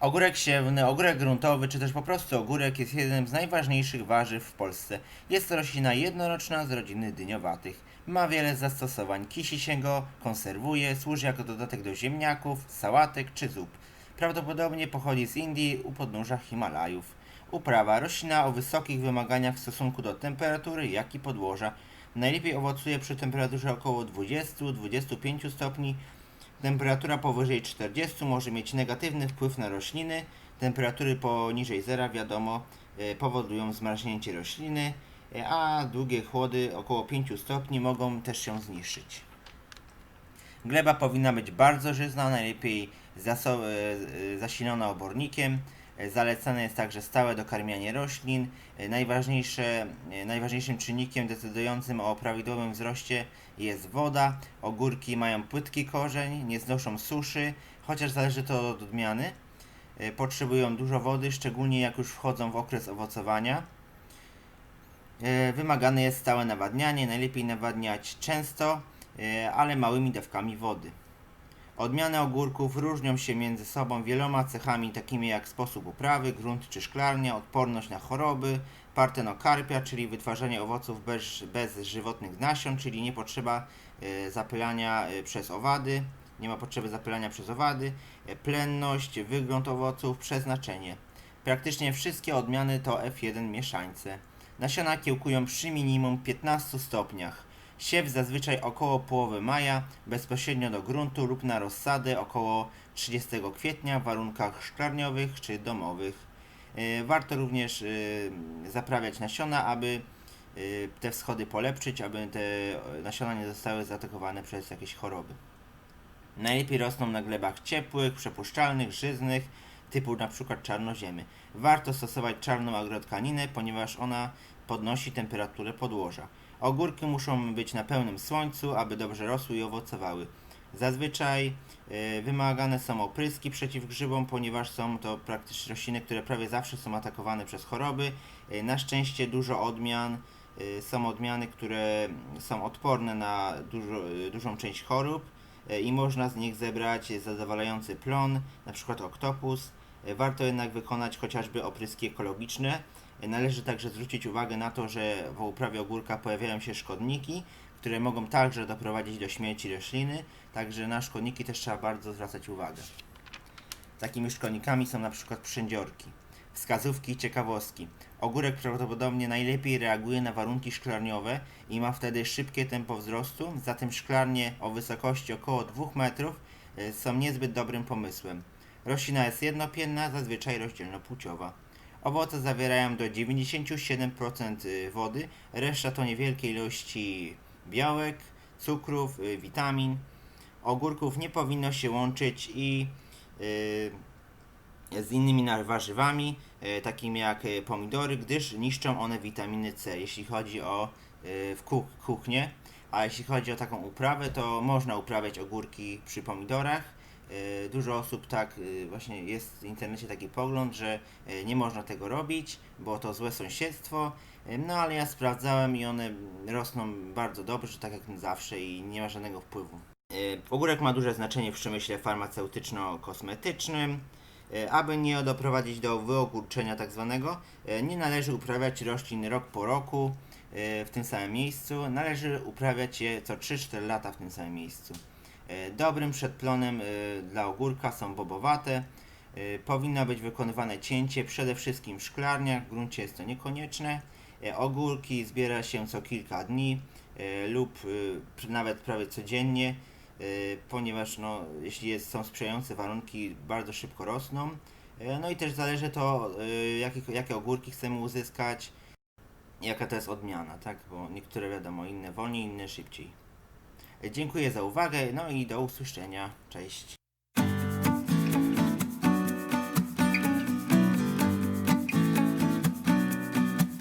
Ogórek siewny, ogórek gruntowy, czy też po prostu ogórek jest jednym z najważniejszych warzyw w Polsce. Jest to roślina jednoroczna z rodziny dyniowatych. Ma wiele zastosowań. Kisi się go, konserwuje, służy jako dodatek do ziemniaków, sałatek czy zup. Prawdopodobnie pochodzi z Indii u podnóża Himalajów. Uprawa. Roślina o wysokich wymaganiach w stosunku do temperatury, jak i podłoża. Najlepiej owocuje przy temperaturze około 20-25 stopni. Temperatura powyżej 40 może mieć negatywny wpływ na rośliny. Temperatury poniżej zera, wiadomo, e, powodują zmarznięcie rośliny, e, a długie chłody około 5 stopni mogą też się zniszczyć. Gleba powinna być bardzo żyzna, najlepiej e, zasilona obornikiem. Zalecane jest także stałe dokarmianie roślin. Najważniejsze, najważniejszym czynnikiem decydującym o prawidłowym wzroście jest woda. Ogórki mają płytki korzeń, nie znoszą suszy, chociaż zależy to od odmiany. Potrzebują dużo wody, szczególnie jak już wchodzą w okres owocowania. Wymagane jest stałe nawadnianie, najlepiej nawadniać często, ale małymi dawkami wody. Odmiany ogórków różnią się między sobą wieloma cechami, takimi jak sposób uprawy, grunt czy szklarnia, odporność na choroby, partenokarpia, czyli wytwarzanie owoców bez, bez żywotnych nasion, czyli nie potrzeba e, zapylania e, przez owady, nie ma potrzeby zapylania przez owady, e, plenność, wygląd owoców, przeznaczenie. Praktycznie wszystkie odmiany to F1 mieszańce. Nasiona kiełkują przy minimum 15 stopniach. Siew zazwyczaj około połowy maja, bezpośrednio do gruntu lub na rozsadę około 30 kwietnia w warunkach szklarniowych czy domowych. E, Warto również e, zaprawiać nasiona, aby e, te wschody polepszyć, aby te nasiona nie zostały zaatakowane przez jakieś choroby. Najlepiej rosną na glebach ciepłych, przepuszczalnych, żyznych, typu przykład czarnoziemy. Warto stosować czarną agrotkaninę, ponieważ ona podnosi temperaturę podłoża. Ogórki muszą być na pełnym słońcu, aby dobrze rosły i owocowały. Zazwyczaj e, wymagane są opryski przeciw grzybom, ponieważ są to praktycznie rośliny, które prawie zawsze są atakowane przez choroby. E, na szczęście dużo odmian e, są odmiany, które są odporne na dużo, dużą część chorób e, i można z nich zebrać zadowalający plon, przykład oktopus. Warto jednak wykonać chociażby opryski ekologiczne. Należy także zwrócić uwagę na to, że w uprawie ogórka pojawiają się szkodniki, które mogą także doprowadzić do śmierci rośliny, także na szkodniki też trzeba bardzo zwracać uwagę. Takimi szkodnikami są na przykład przędziorki. Wskazówki i ciekawostki. Ogórek prawdopodobnie najlepiej reaguje na warunki szklarniowe i ma wtedy szybkie tempo wzrostu, zatem szklarnie o wysokości około 2 metrów e, są niezbyt dobrym pomysłem. Roślina jest jednopienna, zazwyczaj rozdzielnopłciowa. Owoce zawierają do 97% y, wody, reszta to niewielkie ilości białek, cukrów, y, witamin. Ogórków nie powinno się łączyć i y, z innymi warzywami, takimi jak pomidory, gdyż niszczą one witaminy C, jeśli chodzi o w kuch- kuchnię. A jeśli chodzi o taką uprawę, to można uprawiać ogórki przy pomidorach. Y, Dużo osób tak, y, właśnie jest w internecie taki pogląd, że y, nie można tego robić, bo to złe sąsiedztwo. No ale ja sprawdzałem i one rosną bardzo dobrze, tak jak zawsze i nie ma żadnego wpływu. Ogórek ma duże znaczenie w przemyśle farmaceutyczno-kosmetycznym. Aby nie doprowadzić do wyogórczenia tak zwanego, nie należy uprawiać roślin rok po roku w tym samym miejscu. Należy uprawiać je co 3-4 lata w tym samym miejscu. Y, Dobrym przedplonem y, dla ogórka są bobowate. Y, Powinno być wykonywane cięcie przede wszystkim w szklarniach, w gruncie jest to niekonieczne. Ogórki zbiera się co kilka dni lub nawet prawie codziennie, ponieważ no, jeśli jest, są sprzyjające warunki, bardzo szybko rosną. No i też zależy to, jakie, jakie ogórki chcemy uzyskać, jaka to jest odmiana, tak? Bo niektóre wiadomo, inne wolniej, inne szybciej. Dziękuję za uwagę, no i do usłyszenia. Cześć.